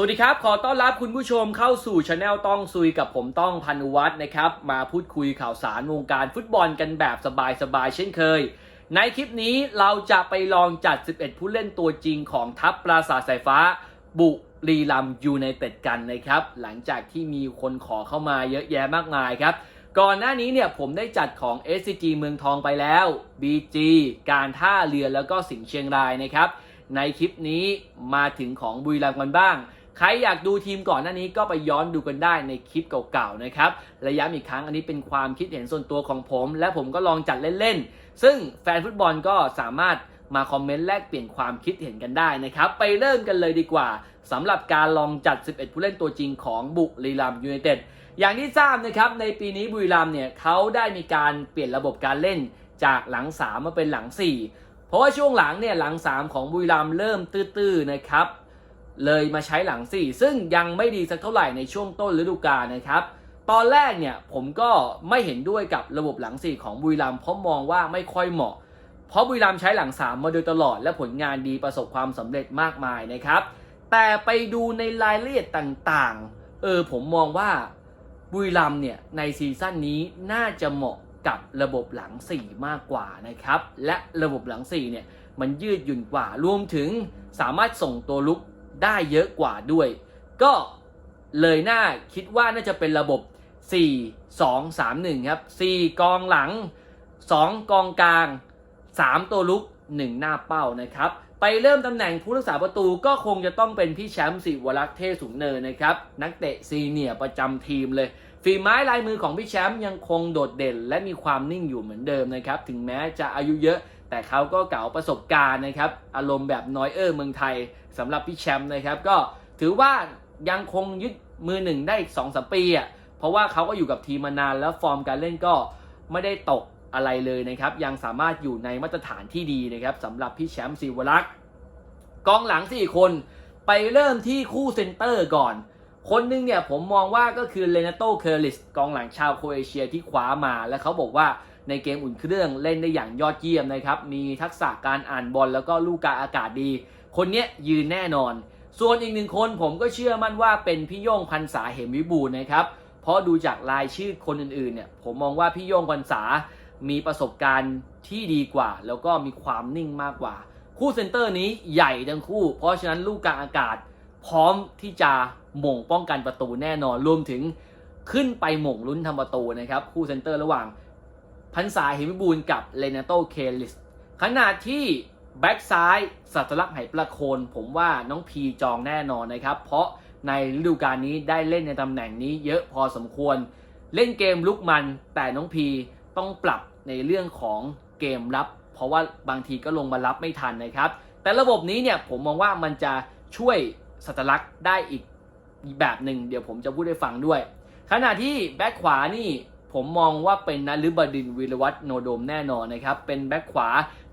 สวัสดีครับ ขอต้อนรับคุณผู้ชมเข้าสู่ช anel ต้องซุยกับผมต้องพันุวัฒน์นะครับ มาพูดคุยข่าวสารวงการฟุตบอลกันแบบสบายๆเช่นเคย ในคลิปนี้เราจะไปลองจัด 11 ผู้เล่นตัวจริงของทัพปราสาทสายฟ้า บุรีรัมย์ยูไนเต็ดกันนะครับ หลังจากที่มีคนขอเข้ามาเยอะแยะมากมายครับ ก่อนหน้านี้เนี่ยผมได้จัดของ SCG เมืองทองไปแล้ว BG การท่าเรือแล้วก็สิงห์เชียงรายนะครับ ในคลิปนี้มาถึงของบุรีรัมย์กันบ้าง ใครอยากดูทีมก่อนหน้านี้ก็ไปย้อนดูกันได้ในคลิปเก่าๆนะครับและย้ำอีกครั้งอันนี้เป็นความคิดเห็นส่วนตัวของผม และผมก็ลองจัดเล่นๆ ซึ่งแฟนฟุตบอลก็สามารถมาคอมเมนต์แลกเปลี่ยนความคิดเห็นกันได้นะครับ ไปเริ่มกันเลยดีกว่าสำหรับการลองจัด 11 ผู้เล่นตัวจริงของบุรีรัมยูไนเต็ดอย่างที่ทราบนะครับในปีนี้บุรีรัมเนี่ยเขาได้มีการเปลี่ยนระบบการเล่นจากหลัง 3 มาเป็นหลัง 4 เพราะว่าช่วงหลังเนี่ยหลัง 3 ของบุรีรัมเริ่มตื้อๆนะครับ เลยมาใช้หลัง 4 ซึ่งยังไม่ดีสักเท่าไหร่ในช่วงต้นฤดูกาลนะครับ ตอนแรกเนี่ยผมก็ไม่เห็นด้วยกับระบบหลัง 4 ของบุรีรัมย์เพราะมองว่าไม่ค่อยเหมาะ เพราะบุรีรัมย์ใช้หลัง 3 มาโดยตลอดและผลงานดีประสบความสำเร็จมากมายนะครับ แต่ไปดูในรายละเอียดต่างๆ เออผมมองว่าบุรีรัมย์เนี่ยในซีซั่นนี้น่าจะเหมาะกับระบบหลัง 4 มากกว่านะครับ และระบบหลัง4เนี่ยมันยืดหยุ่นกว่ารวมถึงสามารถส่งตัวลุก ได้เยอะกว่าด้วย ก็เลยน่าคิดว่าน่าจะเป็นระบบ 4 2 3 1 ครับ 4 กองหลัง 2 กองกลาง 3 ตัวลุก 1 หน้าเป้านะครับ ไปเริ่มตำแหน่งผู้รักษาประตูก็คงจะต้องเป็นพี่แชมป์สิวรักษ์เทพสูงเนินนะครับ นักเตะซีเนียประจำทีมเลย ฝีไม้ลายมือของพี่แชมป์ยังคงโดดเด่น และมีความนิ่งอยู่เหมือนเดิมนะครับ ถึงแม้จะอายุเยอะ แต่เขาก็เก่าประสบการณ์นะครับ อารมณ์แบบน้อยเออร์เมืองไทยสำหรับพี่แชมป์นะครับ ก็ถือว่ายังคงยึดมือหนึ่งได้อีกสองสามปีอะเพราะว่าเขาก็อยู่กับทีมมานานแล้วฟอร์มการเล่นก็ไม่ได้ตกอะไรเลยนะครับ ยังสามารถอยู่ในมาตรฐานที่ดีนะครับสำหรับพี่แชมป์ศิวรักษ์กองหลัง 4 คนไปเริ่มที่คู่เซนเตอร์ก่อน คนหนึงเนี่ยผมมองว่าก็คือเลนาโตเคอร์ลิสกองหลังชาวโครเอเชียที่คว้ามา และเขาบอกว่า ในเกมอุ่นเครื่องเล่นได้อย่างยอดเยี่ยมนะครับ มีทักษะการอ่านบอลแล้วก็ลูกกางอากาศดี คนนี้ยืนแน่นอน ส่วนอีกหนึ่งคนผมก็เชื่อมั่นว่าเป็นพี่โย่งพันษาเหมวิบูลย์นะครับ เพราะดูจากรายชื่อคนอื่นๆเนี่ยผมมองว่าพี่โย่งพันษามีประสบการณ์ที่ดีกว่า แล้วก็มีความนิ่งมากกว่า คู่เซนเตอร์นี้ใหญ่ทั้งคู่ เพราะฉะนั้นลูกกลางอากาศ พร้อมที่จะหม่งป้องกันประตูแน่นอนรวมถึงขึ้นไปหม่งลุ้นทำประตูนะครับ คู่เซนเตอร์ระหว่าง พันษาเหมิบูลกับเลนาโตเคลิสขณะที่แบ็กซ้ายสัตลักษ์ไหประโคน ผมว่าน้องพีจองแน่นอนนะครับ เพราะในฤดูกาลนี้ได้เล่นในตำแหน่งนี้เยอะพอสมควร เล่นเกมลุกมัน แต่น้องพีต้องปรับในเรื่องของเกมรับ เพราะว่าบางทีก็ลงมารับไม่ทันนะครับ แต่ระบบนี้เนี่ยผมมองว่ามันจะช่วยสัตลักษณ์ได้อีกแบบหนึ่งเดี๋ยวผมจะพูดให้ฟังด้วย ขณะที่แบ็คขวานี่ ผมมองว่าเป็นนฤบดินวิรวัฒน์โนโดมแน่นอนนะครับ เป็นแบ็คขวา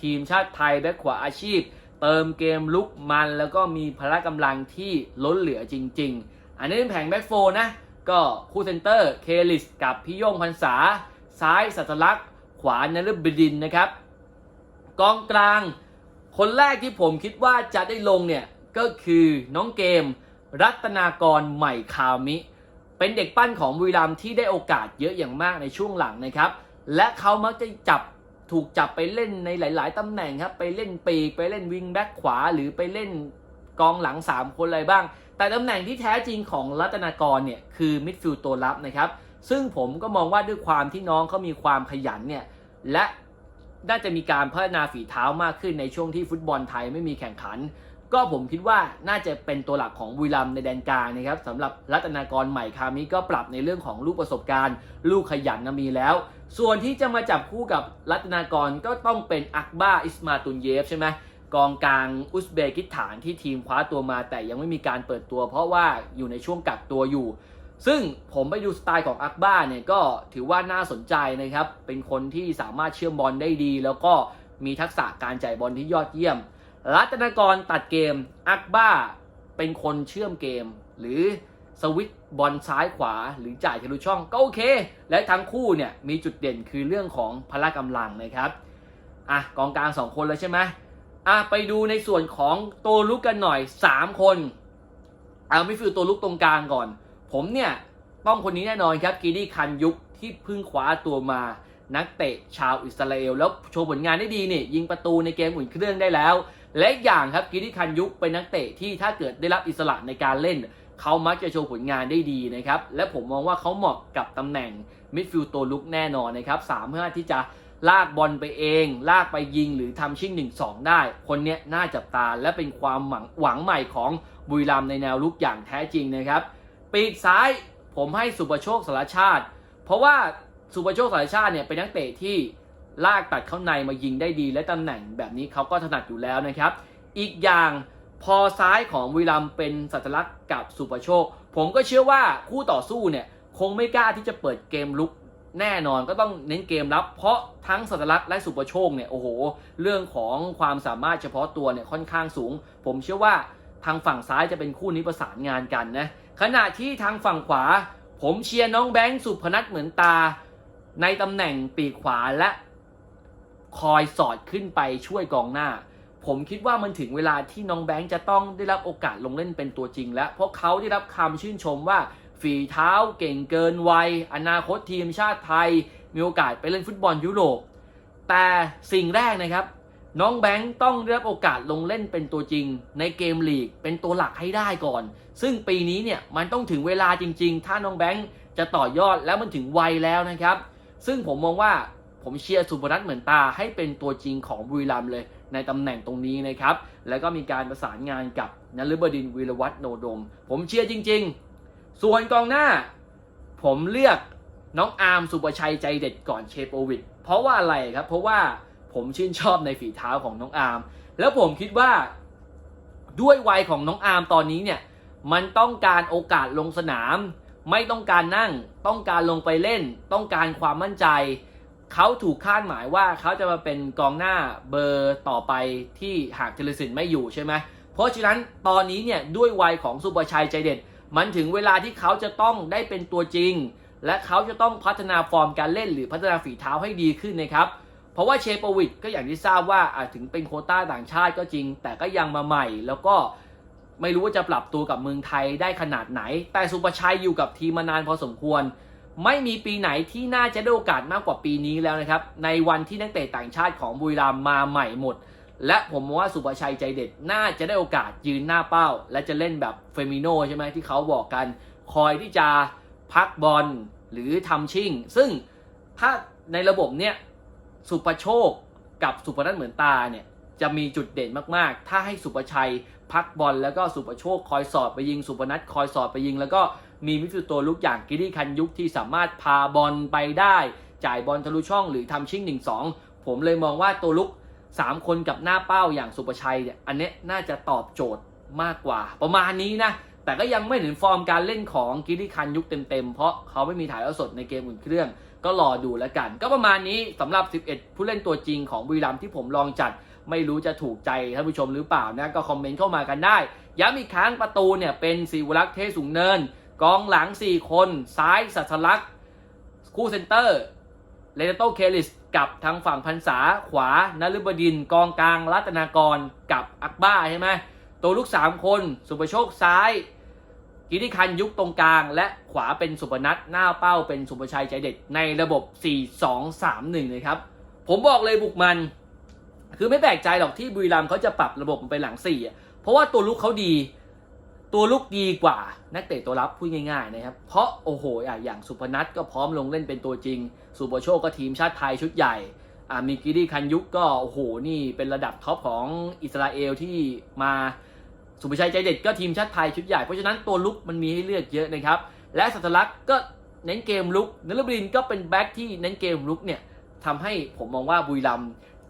ทีมชาติไทยแบ็คขวาอาชีพ เติมเกมลุกมัน แล้วก็มีพละกำลังที่ล้นเหลือจริง ๆ อันนี้เป็นแผงแบ็คโฟนะ ก็คู่เซนเตอร์เคลิสกับพี่โยงพันษา ซ้ายสัตลักษ์ ขวานฤบดินนะครับ กองกลาง คนแรกที่ผมคิดว่าจะได้ลงเนี่ย ก็คือน้องเกม รัตนากรใหม่คามิ เป็นเด็กปั้นของบุรีรัมย์ที่ได้โอกาสเยอะอย่างมากในช่วงหลังนะครับ และเขามักจะจับถูกจับไปเล่นในหลาย ๆตำแหน่งครับ ไปเล่นปีกไปเล่นวิงแบ็คขวา หรือไปเล่นกองหลัง 3 คนอะไรบ้าง แต่ตำแหน่งที่แท้จริงของรัตนากรเนี่ยคือมิดฟิลด์ตัวรับนะครับ ซึ่งผมก็มองว่าด้วยความที่น้องเขามีความขยันเนี่ยและน่าจะมีการพัฒนาฝีเท้ามากขึ้นในช่วงที่ฟุตบอลไทยไม่มีแข่งขัน ก็ผมคิดว่าน่าจะเป็นตัวหลักของบุรีรัมในแดนกลางนะครับสำหรับรัตนากรใหม่คามิก็ปรับในเรื่องของลูกประสบการณ์ ลูกขยันนะมีแล้ว ส่วนที่จะมาจับคู่กับรัตนากรก็ต้องเป็นอักบ้าอิสมาตุนเยฟใช่ไหมกองกลางอุซเบกิสถานที่ทีมคว้าตัวมา แต่ยังไม่มีการเปิดตัว เพราะว่าอยู่ในช่วงกักตัวอยู่ ซึ่งผมไปดูสไตล์ของอักบ้าเนี่ยก็ถือว่าน่าสนใจนะครับเป็นคนที่สามารถเชื่อมบอลได้ดี แล้วก็มีทักษะการจ่ายบอลที่ยอดเยี่ยม รัตนากรตัดเกม อักบ้าเป็นคนเชื่อมเกม หรือสวิตบอลซ้ายขวาหรือจ่ายทะลุช่องก็โอเค และทั้งคู่เนี่ยมีจุดเด่นคือเรื่องของพละกำลังนะครับอะกองกลาง2คนแล้วใช่ไหมอะไปดูในส่วนของตัวลุกกันหน่อย 3 คนเอามิดฟิลตัวลุกตรงกลางก่อน ผมเนี่ยต้องคนนี้แน่นอนครับกีดี้คันยุคที่เพิ่งคว้าตัวมานักเตะชาวอิสราเอล แล้วโชว์ผลงานได้ดีนี่ยิงประตูในเกมอุ่นเครื่องได้แล้ว และอย่างครับกีดีคันยุคเป็นนักเตะที่ถ้าเกิดได้รับอิสระในการเล่น เขามักจะโชว์ผลงานได้ดีนะครับ และผมมองว่าเขาเหมาะกับตำแหน่งมิดฟิลด์ตัวลุกแน่นอนนะครับสามารถที่จะลากบอลไปเอง ลากไปยิงหรือทำชิ่ง 1-2 ได้ คนเนี้ยน่าจับตาและเป็นความหวังหวังใหม่ของบุรีรัมในแนวลุกอย่างแท้จริงนะครับ ปีกซ้ายผมให้สุประโชคสารชาติ เพราะว่าสุประโชคสารชาติเนี่ยเป็นนักเตะที่ ลากตัดเข้าในมายิงได้ดีและตำแหน่งแบบนี้เขาก็ถนัดอยู่แล้วนะครับ อีกอย่างพอซ้ายของบุรีรัมเป็นสัตลักษณ์กับสุประโชค ผมก็เชื่อว่าคู่ต่อสู้เนี่ยคงไม่กล้าที่จะเปิดเกมลุกแน่นอนก็ต้องเน้นเกมรับ เพราะทั้งสัตลักษณ์และสุประโชคเนี่ยโอ้โห เรื่องของความสามารถเฉพาะตัวเนี่ยค่อนข้างสูง ผมเชื่อว่าทางฝั่งซ้ายจะเป็นคู่นี้ประสานงานกันนะขณะที่ทางฝั่งขวา ผมเชียร์น้องแบงค์สุพนัทเหมือนตา ในตำแหน่งปีกขวาและ คอยสอดขึ้นไปช่วยกองหน้า ผมคิดว่ามันถึงเวลาที่น้องแบงค์จะต้องได้รับโอกาสลงเล่นเป็นตัวจริงแล้ว เพราะเขาได้รับคำชื่นชมว่าฝีเท้าเก่งเกินวัย อนาคตทีมชาติไทย มีโอกาสไปเล่นฟุตบอลยุโรป แต่สิ่งแรกนะครับ น้องแบงค์ต้องได้รับโอกาสลงเล่นเป็นตัวจริง ในเกมลีกเป็นตัวหลักให้ได้ก่อน ซึ่งปีนี้เนี่ยมันต้องถึงเวลาจริง ๆ ถ้าน้องแบงค์จะต่อยอดแล้วมันถึงวัยแล้วนะครับ ซึ่งผมมองว่า ผมเชียร์สุพนัทเหมือนตาให้เป็นตัวจริงของบุรีรัมเลย ในตำแหน่งตรงนี้นะครับ แล้วก็มีการประสานงานกับนฤบดินวีรวัฒโนดม ผมเชียร์จริง ๆ ส่วนกองหน้า ผมเลือกน้องอาร์มสุประชัยใจเด็ดก่อนเชโปวิดเพราะว่าอะไรครับ เพราะว่าผมชื่นชอบในฝีเท้าของน้องอาร์มแล้วผมคิดว่าด้วยวัยของน้องอาร์มตอนนี้เนี่ยมันต้องการโอกาสลงสนาม ไม่ต้องการนั่ง ต้องการลงไปเล่น ต้องการความมั่นใจ เขาถูกคาดหมายว่าเขาจะมาเป็นกองหน้าเบอร์ต่อไปที่หากเทเลสินไม่อยู่ใช่ไหมเพราะฉะนั้นตอนนี้เนี่ยด้วยวัยของสุประชัยใจเด็ด มันถึงเวลาที่เขาจะต้องได้เป็นตัวจริง และเขาจะต้องพัฒนาฟอร์มการเล่นหรือพัฒนาฝีเท้าให้ดีขึ้นนะครับ เพราะว่าเชปวิดก็อย่างที่ทราบว่าอะถึงเป็นโคต้าต่างชาติก็จริง แต่ก็ยังมาใหม่ แล้วก็ไม่รู้ว่าจะปรับตัวกับเมืองไทยได้ขนาดไหน แต่สุประชัยอยู่กับทีมมานานพอสมควร ไม่มีปีไหนที่น่าจะได้โอกาสมากกว่าปีนี้แล้วนะครับ ในวันที่นักเตะต่างชาติของบุรีรัมมาใหม่หมด และผมมองว่าสุประชัยใจเด็ดน่าจะได้โอกาสยืนหน้าเป้า และจะเล่นแบบเฟมิโนใช่ไหมที่เขาบอกกัน คอยที่จะพักบอลหรือทำชิ่ง ซึ่งถ้าในระบบเนี้ยสุประโชคกับสุพนัทเหมือนตาเนี่ยจะมีจุดเด่นมากๆ ถ้าให้สุประชัยพักบอลแล้วก็สุประโชคคอยสอดไปยิงสุพนัทคอยสอดไปยิงแล้วก็ มีมิดฟิลด์ตัวลุกอย่างกิริคันยุคที่สามารถพาบอลไปได้ จ่ายบอลทะลุช่องหรือทำชิ่ง1-2ผมเลยมองว่าตัวลุก 3 คนกับหน้าเป้าอย่างสุประชัยเนี่ยอันนี้น่าจะตอบโจทย์มากกว่า ประมาณนี้นะ แต่ก็ยังไม่เห็นฟอร์มการเล่นของกิริคันยุคเต็มๆ เพราะเขาไม่มีถ่ายทอดสดในเกมอุ่นเครื่อง ก็รอดูแล้วกัน ก็ประมาณนี้สำหรับ 11 ผู้เล่นตัวจริงของบุรีรัมย์ที่ผมลองจัดไม่รู้จะถูกใจท่านผู้ชมหรือเปล่านะก็คอมเมนต์เข้ามากันได้ย้ำอีกครั้งประตูเนี่ยเป็นสีวรักษ์เทสูงเนิน กองหลัง 4 คน ซ้ายสัทลักษ์คู่เซนเตอร์เลนโตเคลิสกับทางฝั่งพันษาขวานฤบดิน กองกลางรัตนากรกับอักบ้าใช่ไหมตัวลูก 3 คน สุประโชคซ้ายกิติคันยุคตรงกลาง และขวาเป็นสุพนัทหน้าเป้าเป็นสุประชัยใจเด็ดในระบบ 4-2-3-1 เลยครับ ผมบอกเลยบุกมัน คือไม่แปลกใจหรอกที่บุรีรัมย์เขาจะปรับระบบมันไปหลัง4อ่เพราะว่าตัวลุกเขาดี ตัวลุกดีกว่านักเตะตัวรับพูดง่ายๆนะครับ เพราะโอ้โหอย่างสุพนัทก็พร้อมลงเล่นเป็นตัวจริง สุโบโชก็ทีมชาติไทยชุดใหญ่อามีกิริคันยุคก็โอ้โหนี่เป็นระดับท็อปของอิสราเอลที่มาสุภชัยใจเด็ดก็ทีมชาติไทยชุดใหญ่ เพราะฉะนั้นตัวลุกมันมีให้เลือกเยอะนะครับ และสัตลักษณ์ก็เน้นเกมลุกนลบดินก็เป็นแบ็คที่เน้นเกมลุกเนี่ยทำให้ผมมองว่าบุรีรัม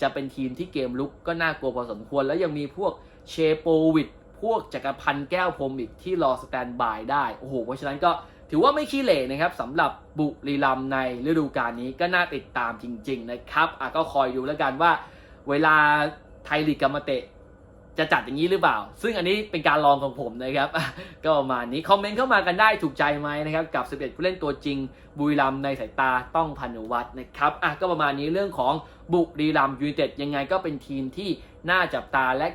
จะเป็นทีมที่เกมลุกก็น่ากลัวพอสมควร แล้วยังมีพวกเชโปวิด พวกจักรพันธ์แก้วพรมอีกที่รอสแตนบายได้ โอ้โห เพราะฉะนั้นก็ถือว่าไม่ขี้เหร่นะครับสำหรับบุรีรัมในฤดูกาลนี้ก็น่าติดตามจริง ๆ นะครับอะก็คอยดูแล้วกันว่าเวลาไทยลีกกมาเตะจะจัดอย่างนี้หรือเปล่า ซึ่งอันนี้เป็นการลองของผมนะครับ ก็ประมาณนี้คอมเมนต์เข้ามากันได้ถูกใจไหมนะครับ กับ 11 ผู้เล่นตัวจริง บุรีรัมในสายตาต้องพันุวัฒน์นะครับอะก็ประมาณนี้เรื่องของบุรีรัมย์ยูไนเต็ดยังไงก็เป็นทีมที่น่าจับตาและ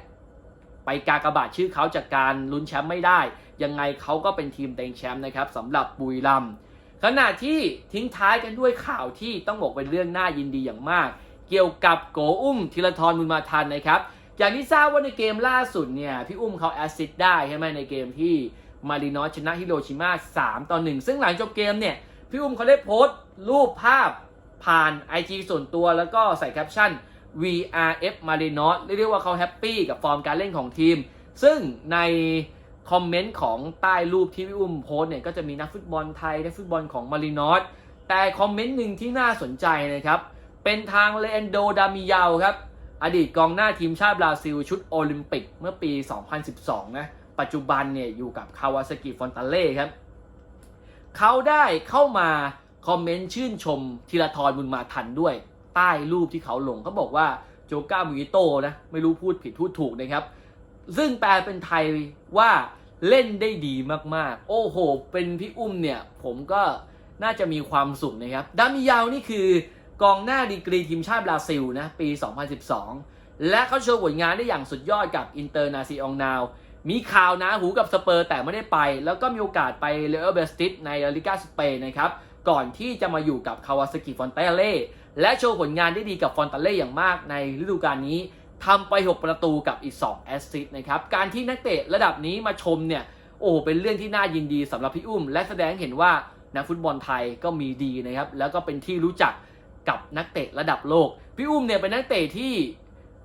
ไปกากบาทชื่อเขาจากการลุ้นแชมป์ไม่ได้ ยังไงเขาก็เป็นทีมเต็งแชมป์นะครับสำหรับบุรีรัมย์ขณะที่ทิ้งท้ายกันด้วยข่าวที่ต้องบอกเป็นเรื่องน่ายินดีอย่างมาก เกี่ยวกับโกอุ้มธีรทรบุญมาทันนะครับอย่างที่ทราบว่าในเกมล่าสุดเนี่ยพี่อุ้มเขาแอสซิสได้ใช่ไหมในเกมที่มารินอสชนะฮิโรชิมา3ต่อ1ซึ่งหลังจบเกมเนี่ยพี่อุ้มเขาได้โพสต์รูปภาพผ่าน IG ส่วนตัวแล้วก็ใส่แคปชั่น VRF m a r i n o s เรียกว่าเขาแฮปปี้กับฟอร์มการเล่นของทีม ซึ่งในคอมเมนต์ของใต้รูปที่พี่อุ้มโพส์เนี่ยก็จะมีนักฟุตบอลไทยนักฟุตบอลของมารินอสแต่คอมเมนต์หนึ่งที่น่าสนใจนะครับ เป็นทางเลนโดดามิยาวครับ อดีตกองหน้าทีมชาติบราซิล ชุดโอลิมปิกเมื่อปี 2012 นะ ปัจจุบันเนี่ยอยู่กับคาวาซากิฟอนตาเล่ครับ เขาได้เข้ามาคอมเมนต์ชื่นชมธีรทรบุญมาทันด้วย ใต้รูปที่เขาลงเขาบอกว่าโจก้าบุยโตนะไม่รู้พูดผิดพูดถูกนะครับ ซึ่งแปลเป็นไทยว่าเล่นได้ดีมากๆ โอ้โห เป็นพี่อุ้มเนี่ย ผมก็น่าจะมีความสุขนะครับ ดามิยาวนี่คือกองหน้าดีกรีทีมชาติบราซิลนะ ปี 2012 และเขาโชว์ผลงานได้อย่างสุดยอดกับอินเตอร์นาซิองนาว มีข่าวนะหูกับสเปอร์แต่ไม่ได้ไป แล้วก็มีโอกาสไปเลอเบสติสในลาลิกาสเปนนะครับ ก่อนที่จะมาอยู่กับคาวาซากิฟอนเตเล่และโชว์ผลงานได้ดีกับฟอนตาเล่อย่างมากในฤดูกาลนี้ทำไป 6 ประตูกับอีก 2 แอสซิสต์นะครับ การที่นักเตะระดับนี้มาชมเนี่ย โอ้ เป็นเรื่องที่น่ายินดีสำหรับพี่อุ้ม และแสดงเห็นว่านักฟุตบอลไทยก็มีดีนะครับ แล้วก็เป็นที่รู้จักกับนักเตะระดับโลก พี่อุ้มเนี่ยเป็นนักเตะที่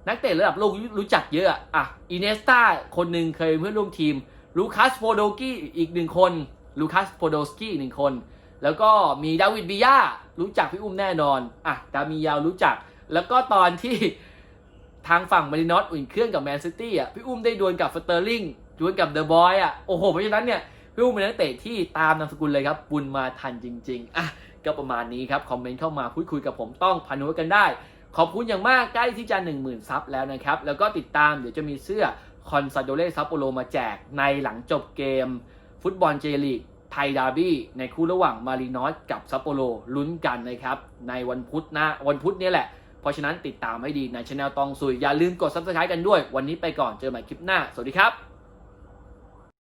นักเตะระดับโลกรู้จักเยอะอะอะ อินเนสตาคนหนึ่งเคยเพื่อนร่วมทีม ลูคัสโพโดกี้อีกหนึ่งคน ลูคัสโพโดสกี้หนึ่งคน แล้วก็มีดาวิดบิยารู้จักพี่อุ้มแน่นอนอะดามียาวรู้จัก แล้วก็ตอนที่ทางฝั่งมารินอสอุ่นเครื่องกับแมนซิตี้อะพี่อุ้มได้ดวลกับสเตอร์ลิงดวลกับเดอะบอยอะโอ้โหเพราะฉะนั้นเนี่ยพี่อุ้มเป็นนักเตะที่ตามนามสกุลเลยครับ บุญมาทันจริง ๆอะก็ประมาณนี้ครับคอมเมนต์เข้ามาพูดคุยกับผมต้องพันวักันได้ ขอบคุณอย่างมากใกล้ที่จะ 10,000ซับแล้วนะครับ แล้วก็ติดตามเดี๋ยวจะมีเสื้อคอนซาโดเลซัปโปโรมาแจกในหลังจบเกม ฟุตบอลเจลีก ไทยดาร์บี้ในคู่ระหว่างมารีนอสกับซัปโปโรลุ้นกันนะครับ ในวันพุธหนะวันพุธนี้แหละ เพราะฉะนั้นติดตามให้ดีในช anel ตองซุย อย่าลืมกด subscribe กันด้วย วันนี้ไปก่อนเจอใหม่คลิปหน้า สวัสดีครับ